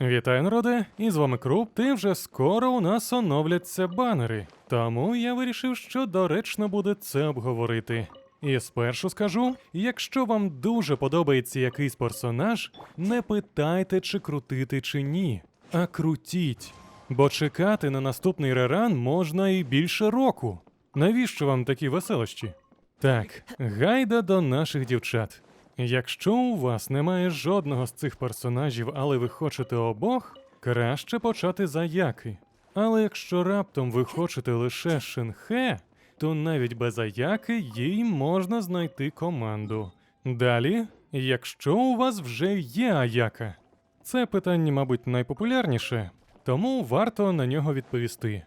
Вітаю, народе! І з вами Круп. Ти вже скоро у нас оновляться банери. Тому я вирішив, що доречно буде це обговорити. І спершу скажу: якщо вам дуже подобається якийсь персонаж, не питайте, чи крутити чи ні, а крутіть. Бо чекати на наступний реран можна і більше року. Навіщо вам такі веселощі? Так, гайда до наших дівчат. Якщо у вас немає жодного з цих персонажів, але ви хочете обох, краще почати за Яки. Але якщо раптом ви хочете лише Шинхе, то навіть без Аяки їй можна знайти команду. Далі, якщо у вас вже є Аяка, це питання, мабуть, найпопулярніше, тому варто на нього відповісти.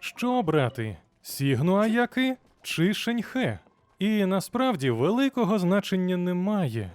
Що обрати? Сігну Аяки чи Шеньхе? І насправді великого значення немає.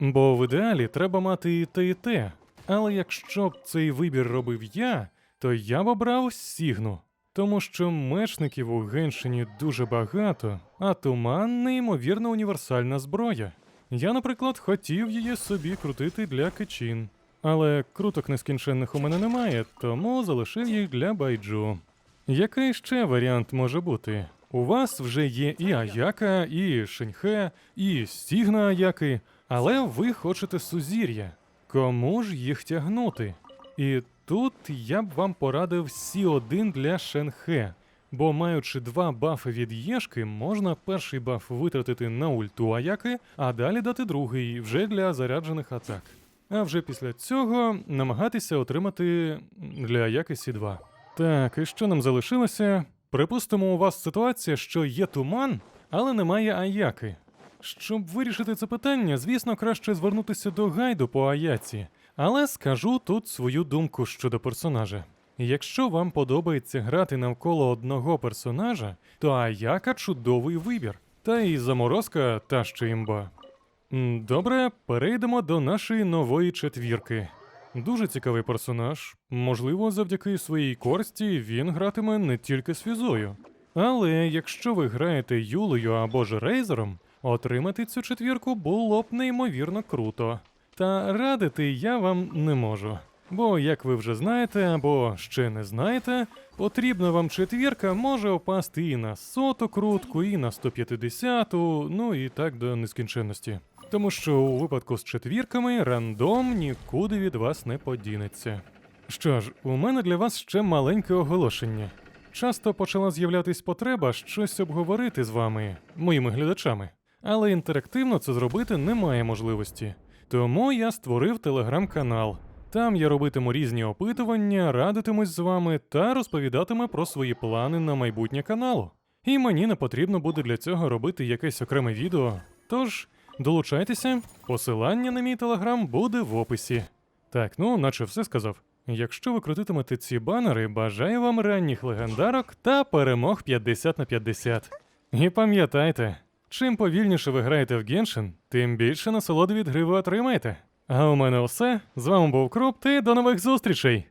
Бо в ідеалі треба мати і те, і те. Але якщо б цей вибір робив я, то я б обрав Сігну. Тому що мечників у Геншині дуже багато, а туман неймовірно універсальна зброя. Я, наприклад, хотів її собі крутити для кичин. Але круток нескінченних у мене немає, тому залишив їх для байджу. Який ще варіант може бути? У вас вже є і Аяка, і Шеньхе, і Сігна Аяки, але ви хочете сузір'я. Кому ж їх тягнути? І тут я б вам порадив Сі 1 для Шенхе. Бо маючи два бафи від Єшки, можна перший баф витратити на ульту Аяки, а далі дати другий вже для заряджених атак. А вже після цього намагатися отримати для Аяки Сі 2. Так, і що нам залишилося? Припустимо, у вас ситуація, що є туман, але немає Аяки. Щоб вирішити це питання, звісно, краще звернутися до гайду по Аяці, але скажу тут свою думку щодо персонажа. Якщо вам подобається грати навколо одного персонажа, то Аяка чудовий вибір. Та і заморозка та ще імба. Добре, перейдемо до нашої нової четвірки. Дуже цікавий персонаж. Можливо, завдяки своїй користі він гратиме не тільки з фізою. Але якщо ви граєте Юлею або ж Рейзером, отримати цю четвірку було б неймовірно круто. Та радити я вам не можу. Бо, як ви вже знаєте, або ще не знаєте, потрібна вам четвірка може опасти і на соту крутку, і на 150-ту, ну і так до нескінченності. Тому що у випадку з четвірками рандом нікуди від вас не подінеться. Що ж, у мене для вас ще маленьке оголошення. Часто почала з'являтись потреба щось обговорити з вами, моїми глядачами, але інтерактивно це зробити немає можливості. Тому я створив телеграм-канал. Там я робитиму різні опитування, радитимусь з вами та розповідатиму про свої плани на майбутнє каналу. І мені не потрібно буде для цього робити якесь окреме відео. Тож долучайтеся, посилання на мій телеграм буде в описі. Так, ну, наче все сказав. Якщо ви крутитимете ці банери, бажаю вам ранніх легендарок та перемог 50 на 50. І пам'ятайте, чим повільніше ви граєте в Геншин, тим більше насолоди від гри ви отримаєте. А у мене все. З вами був Круп, і до нових зустрічей!